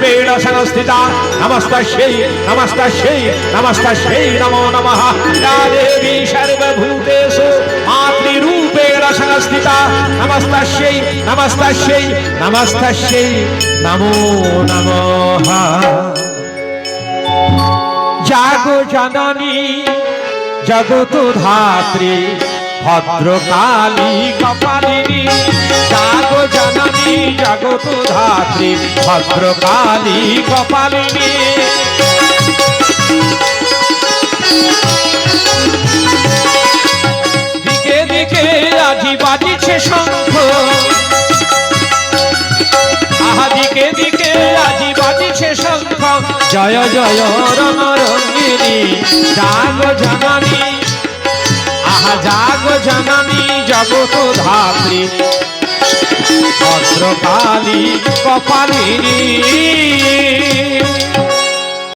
রূপেণ সংস্থিতা। নমস্তা সেই নমস্তা সেই নমস্তা সেই নমো নম। या দেবী সর্বভূতেষু মাতৃরূপেণ সংস্থিতা। নমস্তা সেই নমস্তা সেই নমস্তা সেই নমো নম। জাগো জননী জগত ধাত্রী, ভদ্রকালী, কপালী জগত ধাত্রী ভদ্রকালী কপালিনী দিকে দিকে বাজিছে শঙ্খ। দিকে দিকে বাজিছে শঙ্খ। জয় জয়, রণরঙ্গিনী, জাগ জননী। আহা, জাগ জননী জগত ধাত্রী। আম্রপালি কপালিনী